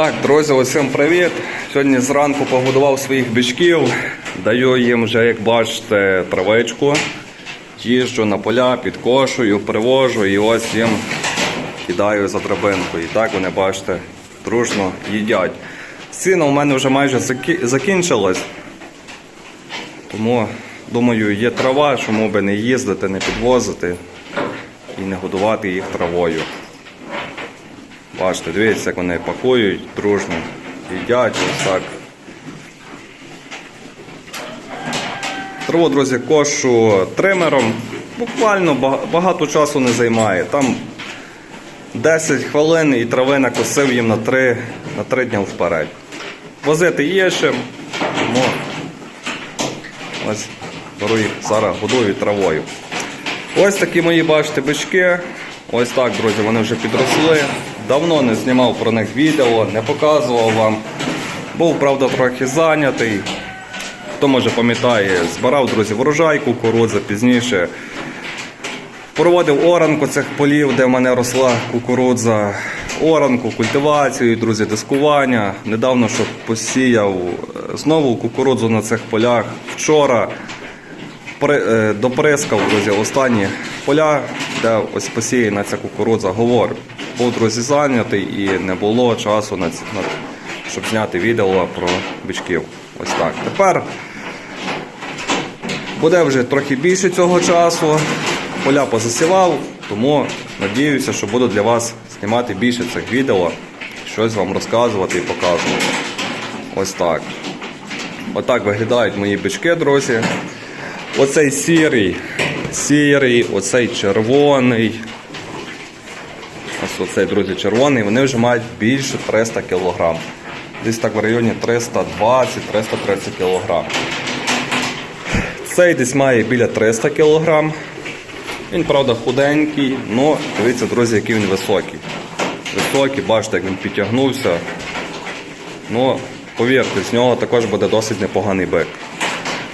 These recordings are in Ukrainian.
Так, друзі, усім привіт. Сьогодні зранку погодував своїх бичків. Даю їм вже, як бачите, травичку. Їжджу на поля, підкошую, привожу і ось їм кидаю за драбинку. І так вони, бачите, дружно їдять. Сіно у мене вже майже закінчилось. Тому, думаю, є трава, чому би не їздити, не підвозити і не годувати їх травою. Бачите, дивіться, як вони пакують дружно, їдять ось так. Траву, друзі, кошу тримером. Буквально багато часу не займає. Там 10 хвилин і трави накосив їм на 3, на 3 дні вперед. Возити є чим, тому ось беру їх зараз годую травою. Ось такі мої, бачите, бички. Ось так, друзі, вони вже підросли. Давно не знімав про них відео, не показував вам. Був, правда, трохи зайнятий. Хто може пам'ятає, збирав, друзі, врожай кукурудзи пізніше. Проводив оранку цих полів, де в мене росла кукурудза. Оранку, культивацію, друзі, дискування. Недавно що посіяв е, знову кукурудзу на цих полях. Вчора е, доприскав, друзі, останні поля, де ось посіяна ця кукурудза, говорю. Був, друзі, зайнятий і не було часу на, ці- на щоб зняти відео про бичків. Ось так. Тепер буде вже трохи більше цього часу. Поля позасівав, тому надіюся, що буду для вас знімати більше цих відео, щось вам розказувати і показувати. Ось так. Отак виглядають мої бички, друзі. Оцей сірий, сірий, оцей червоний. Ось оцей, друзі, червоний, вони вже мають більше 300 кг. Десь так в районі 320-330 кг. Цей десь має біля 300 кг. Він, правда, худенький, але дивіться, друзі, який він високий. Високий, бачите, як він підтягнувся. Ну, повірте, з нього також буде досить непоганий бик.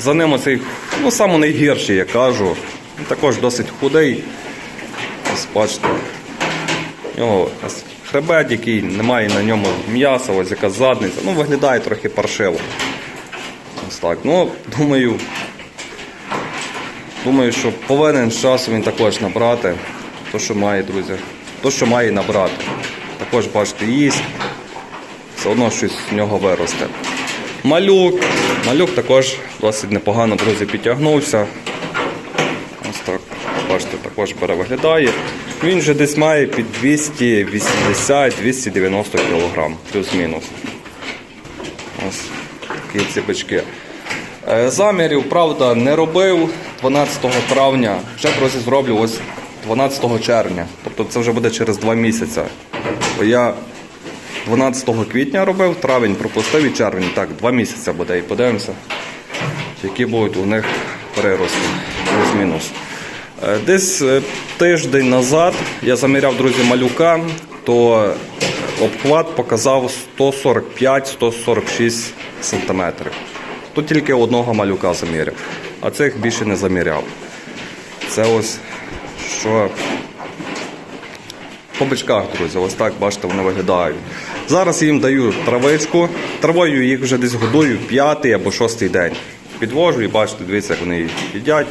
За ним оцей, ну, найгірший, я кажу. Він також досить худий. Ось бачите. У нього хребет, який немає на ньому м'яса, ось яка задниця. Ну, виглядає трохи паршиво. Ось так. Ну, думаю, думаю, що повинен з часу він також набрати. То, що має, друзі. То, що має набрати. Також, бачите, їсть. Все одно щось з нього виросте. Малюк. Малюк також досить непогано, друзі, підтягнувся. Ось так, бачите, також бере виглядає. Він же десь має під 280-290 кг, плюс-мінус. Ось такі ці бички. Е, Замірів, правда, не робив 12 травня. Вже друзі зроблю ось 12 червня. Тобто це вже буде через 2 місяці. Я 12 квітня робив, травень пропустив і червень. Так, 2 місяці буде і подивимося, які будуть у них перерости. Плюс-мінус. Е, Десь е, тиждень назад я заміряв, друзі, малюка, то обхват показав 145-146 см. Тут тільки одного малюка заміряв, а цих більше не заміряв. Це ось що по бичках, друзі, ось так, бачите, вони виглядають. Зараз їм даю травичку. Травою їх вже десь годую п'ятий або шостий день. Підвожу і бачите, дивіться, як вони їдять.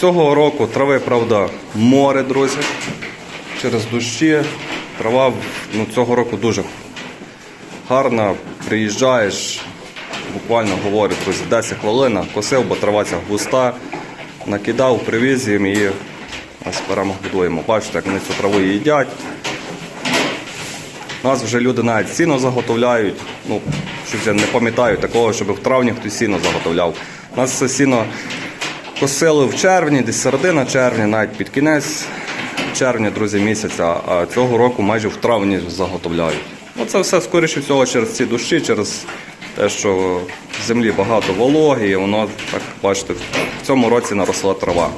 Цього року трави, правда, море, друзі. Через дощі. Трава ну, цього року дуже гарна. Приїжджаєш, буквально говорю, друзі, 10 хвилин, косив, бо трава ця густа. Накидав, привіз їм і ось годуємо. Бачите, як вони цю траву їдять. Нас вже люди навіть сіно заготовляють. Ну, щось я не пам'ятаю такого, щоб в травні хтось сіно заготовляв. У нас це сіно косили в червні, десь середина червня, навіть під кінець червня, друзі, місяця, а цього року майже в травні заготовляють. Ну, це все, скоріше всього, через ці дощі, через те, що в землі багато вологи, і воно, так бачите, в цьому році наросла трава.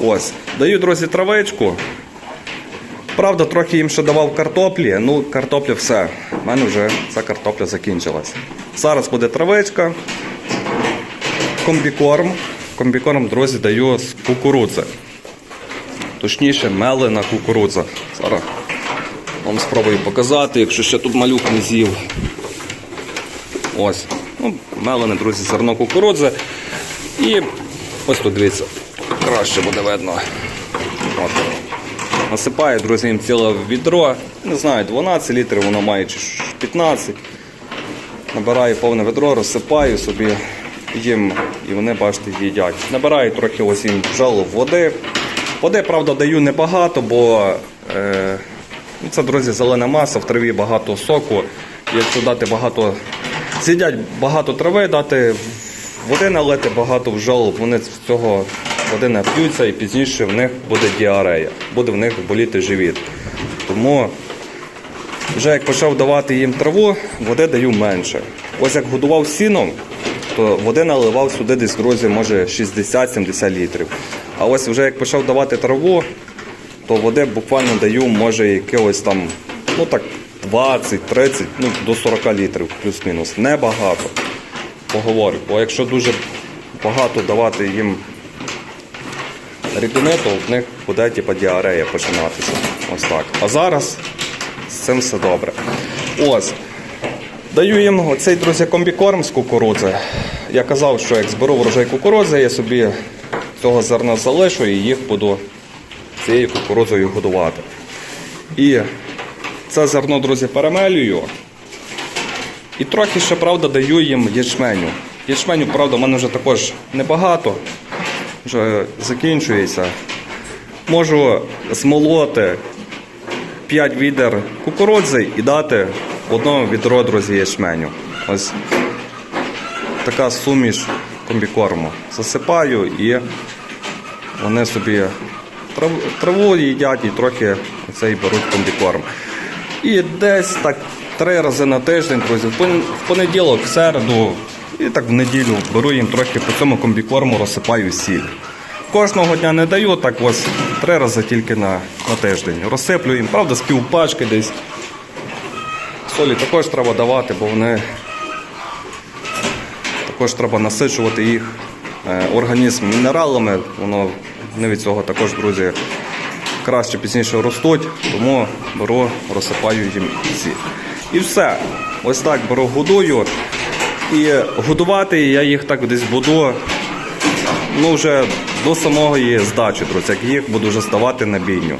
Ось. Даю, друзі, травичку. Правда, трохи їм ще давав картоплі. Ну, картопля все. У мене вже ця картопля закінчилась. Зараз буде травичка, комбікорм. Комбікорм, друзі, даю з кукурудзи. Точніше, мелена кукурудза. Зараз Вам спробую показати, якщо ще тут малюк не з'їв. Ось. Ну, мелене, друзі, зерно кукурудзи. І ось тут дивіться, краще буде видно. От. Насипаю, друзі, їм ціле відро. Не знаю, 12 літрів, воно має чи 15. Набираю повне ведро, розсипаю собі їм, і вони, бачите, їдять. Набираю трохи ось їм жалу води. Води, правда, даю небагато, бо е, ну, це, друзі, зелена маса, в траві багато соку. Якщо дати багато, з'їдять багато трави, дати води налити багато в жалоб, вони з цього води нап'ються і пізніше в них буде діарея, буде в них боліти живіт. Тому вже як почав давати їм траву, води даю менше. Ось як годував сіном, то води наливав сюди десь, друзі, може 60-70 літрів. А ось вже як почав давати траву, то води буквально даю, може, якогось там, ну так, 20-30, ну до 40 літрів, плюс-мінус. Небагато. Поговорю. Бо якщо дуже багато давати їм рідини, то в них буде типу, діарея починатися. Ось так. А зараз з цим все добре. Ось. Даю їм оцей, друзі, комбікорм з кукурудзи. Я казав, що як зберу врожай кукурудзи, я собі цього зерна залишу і їх буду цією кукурудзою годувати. І це зерно, друзі, перемелюю. І трохи ще, правда, даю їм ячменю. Ячменю, правда, в мене вже також небагато, вже закінчується. Можу змолоти 5 відер кукурудзи і дати одно відро, друзі, ячменю. Ось така суміш комбікорму. Засипаю і вони собі траву їдять і трохи цей беруть комбікорм. І десь так три рази на тиждень, друзі, в в понеділок, в середу і так в неділю беру їм трохи по цьому комбікорму, розсипаю сіль. Кожного дня не даю, так ось три рази тільки на, на тиждень. Розсиплю їм, правда, з півпачки десь. Солі також треба давати, бо вони також треба насичувати їх е, організм мінералами. Воно вони від цього також, друзі, краще пізніше ростуть, тому беру, розсипаю їм ці. І все. Ось так беру, годую. І годувати я їх так десь буду ну, вже до самої здачі, друзі, як їх буду вже здавати на бійню.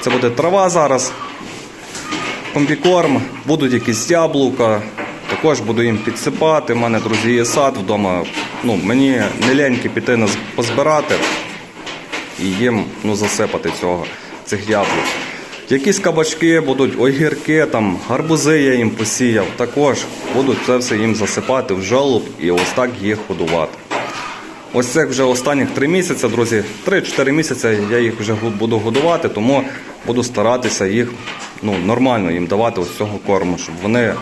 Це буде трава зараз, комбікорм, будуть якісь яблука. Також буду їм підсипати. У мене, друзі, є сад вдома. Ну, мені не ляньки піти позбирати і їм ну, засипати цього, цих яблук. Якісь кабачки будуть, огірки, там, гарбузи я їм посіяв. Також будуть це все їм засипати в жолоб і ось так їх годувати. Ось це вже останніх три місяці, друзі. 3-4 місяці я їх вже буду годувати, тому буду старатися їх ну, нормально їм давати ось цього корму, щоб вони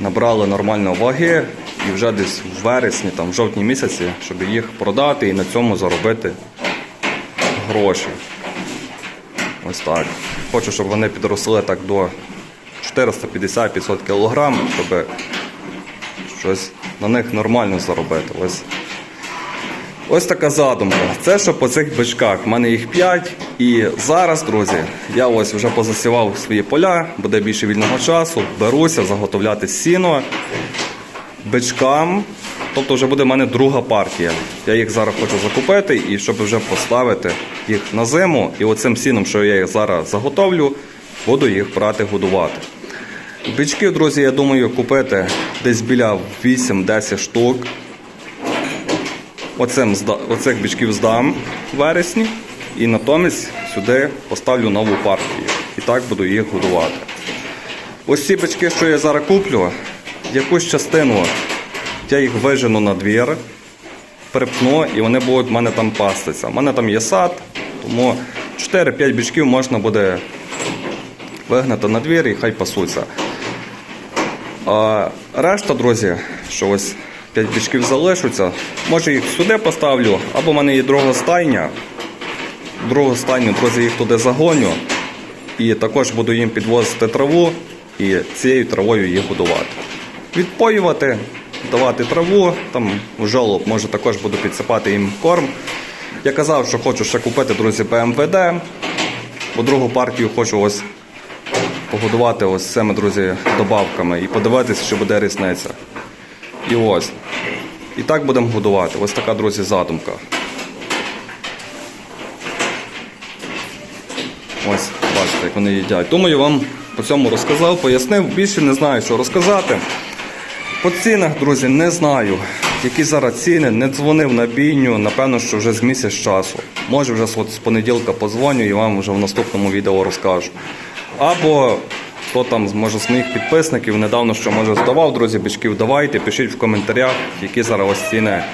набрали нормально ваги і вже десь в вересні, там, в жовтні місяці, щоб їх продати і на цьому заробити гроші. Ось так. Хочу, щоб вони підросли так до 450-500 кг, щоб щось на них нормально заробити. Ось Ось така задумка. Це що по цих бичках. У мене їх 5. І зараз, друзі, я ось вже позасівав свої поля, буде більше вільного часу. Беруся заготовляти сіно бичкам. Тобто вже буде в мене друга партія. Я їх зараз хочу закупити і щоб вже поставити їх на зиму. І оцим сіном, що я їх зараз заготовлю, буду їх брати годувати. Бичків, друзі, я думаю, купити десь біля 8-10 штук. Оцим, оцих бичків здам в вересні і натомість сюди поставлю нову партію. І так буду їх годувати. Ось ці бички, що я зараз куплю, якусь частину я їх вижену на двір, припну і вони будуть в мене там пастися. У мене там є сад, тому 4-5 бичків можна буде вигнати на двір і хай пасуться. А решта, друзі, що ось 5 бичків залишаться, може їх сюди поставлю, або в мене є друга стайня. Другу стайню, друзі, їх туди загоню. І також буду їм підвозити траву і цією травою їх годувати. Відпоювати, давати траву, там в жолоб, може також буду підсипати їм корм. Я казав, що хочу ще купити, друзі, БМВД. Бо другу партію хочу ось погодувати ось цими, друзі, добавками і подивитися, що буде різниця. І ось. І так будемо годувати. Ось така, друзі, задумка. Ось, бачите, як вони їдять. Думаю, вам по цьому розказав, пояснив. Більше не знаю, що розказати. По цінах, друзі, не знаю. Які зараз ціни, не дзвонив на бійню, напевно, що вже з місяць часу. Може, вже от з понеділка позвоню і вам вже в наступному відео розкажу. Або хто там може з моїх підписників недавно що може здавав, друзі, бичків, давайте, пишіть в коментарях, які зараз ось ціни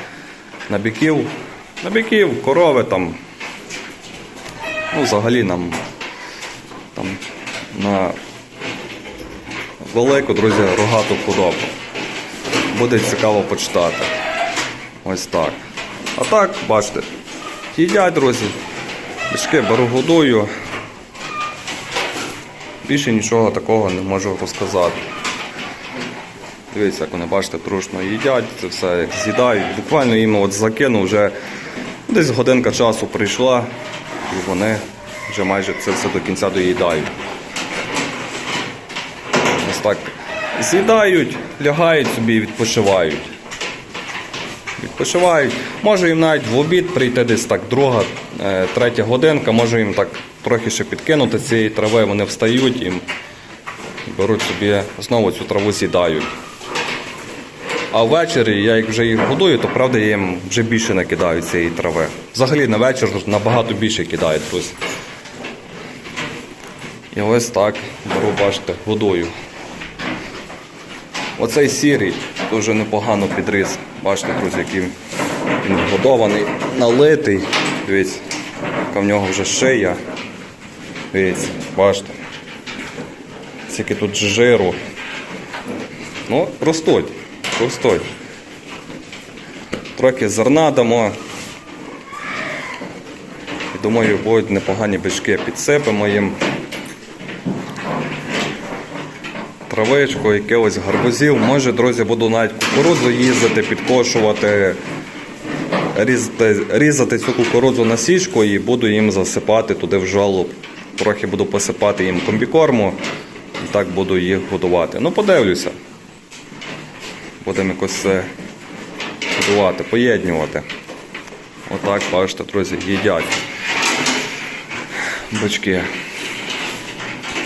на біків. На біків, корови там. Ну, взагалі нам там на велику, друзі, рогату худобу. Буде цікаво почитати. Ось так. А так, бачите, їдять, друзі. Бички беру годую. Більше нічого такого не можу розказати. Дивіться, як вони, бачите, трушно їдять, це все як з'їдають. Буквально їм от закинув вже десь годинка часу прийшла, і вони вже майже це все до кінця доїдають. Ось так з'їдають, лягають собі і відпочивають. Відпочивають. Може їм навіть в обід прийти десь так друга, е, третя годинка, може їм так трохи ще підкинути цієї трави, вони встають і беруть собі знову цю траву з'їдають. А ввечері я як вже їх годую, то правда я їм вже більше накидаю цієї трави. Взагалі на вечір набагато більше кидаю, друзі. І ось так беру, бачите, годую. Оцей сірий дуже непогано підріс. Бачите, друзі, який він вгодований, налитий. Дивіться, яка в нього вже шия. Дивіться, бачите. Скільки тут жиру. Ну, ростуть, ростуть. Трохи зерна дамо. Думаю, будуть непогані бички. Підсипемо їм. Травичку, якихось гарбузів. Може, друзі, буду навіть кукурудзу їздити, підкошувати, різати, різати цю кукурудзу на січку і буду їм засипати туди в жолоб. Трохи буду посипати їм комбікорму і так буду їх годувати. Ну, подивлюся. Будемо якось це годувати, поєднувати. Отак, бачите, друзі, їдять. Бички.